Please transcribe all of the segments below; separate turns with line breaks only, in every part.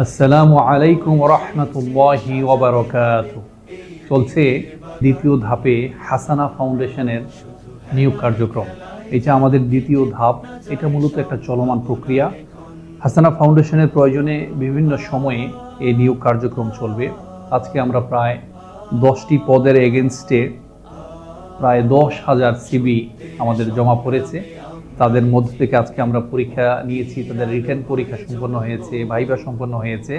আসসালামু আলাইকুম রহমতুল্লাহি ওবরকাত। চলছে দ্বিতীয় ধাপে হাসানা ফাউন্ডেশনের নিয়োগ কার্যক্রম। এটা আমাদের দ্বিতীয় ধাপ, এটা মূলত একটা চলমান প্রক্রিয়া। হাসানা ফাউন্ডেশনের প্রয়োজনে বিভিন্ন সময়ে এই নিয়োগ কার্যক্রম চলবে। আজকে আমরা প্রায় দশটি পদের এগেনস্টে প্রায় দশ হাজার সিবি আমাদের জমা পড়েছে। তাদের মধ্য থেকে আজকে আমরা পরীক্ষা নিয়েছি, তাদের রিটার্ন পরীক্ষা সম্পন্ন হয়েছে, ভাইবা সম্পন্ন হয়েছে।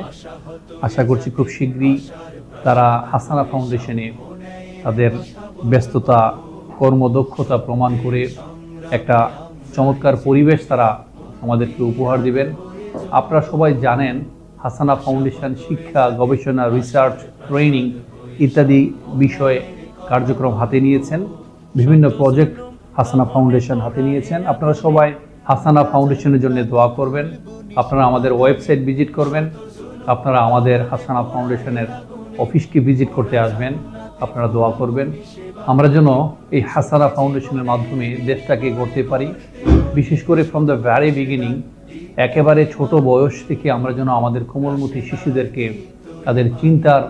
আশা করছি খুব শীঘ্রই তারা হাসানা ফাউন্ডেশনে তাদের ব্যস্ততা, কর্মদক্ষতা প্রমাণ করে একটা চমৎকার পরিবেশ তারা আমাদেরকে উপহার দিবেন। আপনারা সবাই জানেন, হাসানা ফাউন্ডেশন শিক্ষা, গবেষণা রিসার্চ ট্রেনিং ইত্যাদি বিষয়ে কার্যক্রম হাতে নিয়েছেন। বিভিন্ন প্রজেক্ট হাসানা ফাউন্ডেশন হাতে নিয়েছেন। আপনারা সবাই হাসানা ফাউন্ডেশনের জন্য দোয়া করবেন। আপনারা আমাদের ওয়েবসাইট ভিজিট করবেন। আপনারা আমাদের হাসানা ফাউন্ডেশনের অফিসকে ভিজিট করতে আসবেন। আপনারা দোয়া করবেন। আমরা যেন এই হাসানা ফাউন্ডেশনের মাধ্যমে দেশটাকে গড়তে পারি। বিশেষ করে ফ্রম দ্য ভ্যারি বিগিনিং একেবারে ছোট বয়স থেকে আমরা যেন আমাদের কোমলমতি শিশুদেরকে, তাদের চিন্তার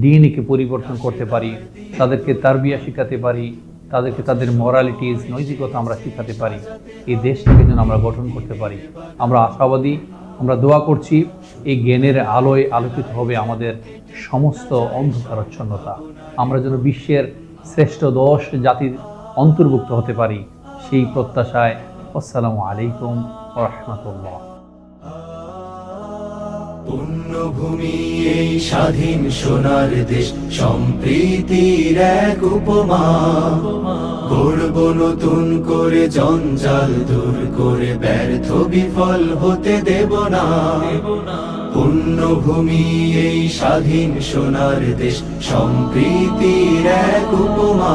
ডিএনএকে পরিবর্তন করতে পারি, তাদেরকে তারবিয়া শেখাতে পারি তাদেরকে তাদের মরালিটিস নৈতিকতা আমরা শেখাতে পারি। এই দেশটাকে যেন আমরা গঠন করতে পারি। আমরা আশাবাদী, আমরা দোয়া করছি, এই জ্ঞানের আলোয় আলোকিত হবে আমাদের সমস্ত অন্ধকারচ্ছন্নতা। আমরা যেন বিশ্বের শ্রেষ্ঠ দশ জাতির অন্তর্ভুক্ত হতে পারি সেই প্রত্যাশায়। আসসালামু আলাইকুম রহমতুল্লাহ।
পুণ্যভূমি এই স্বাধীন সোনার দেশ, সম্প্রীতির এক উপমা। গড়ব নতুন করে, জঞ্জাল দূর করে, ব্যর্থ বিফল হতে দেব না। পুণ্যভূমি এই স্বাধীন সোনার দেশ, সম্প্রীতির এক উপমা।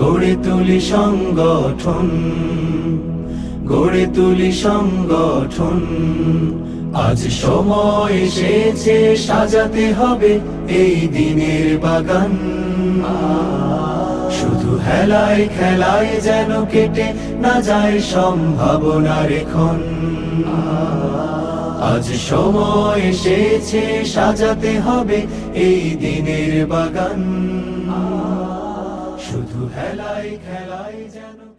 গড়ে তুলি সংগঠন, গড়ে তুলি সংগঠন। আজ সময় এসেছে, সাজাতে হবে এই দিনের বাগান। শুধু হেলায় খেলায় যেন কেটে না যায় সম্ভাবনার এখন। আজ সময় এসেছে, সাজাতে হবে এই দিনের বাগান। শুধু হেলায় খেলায় যেন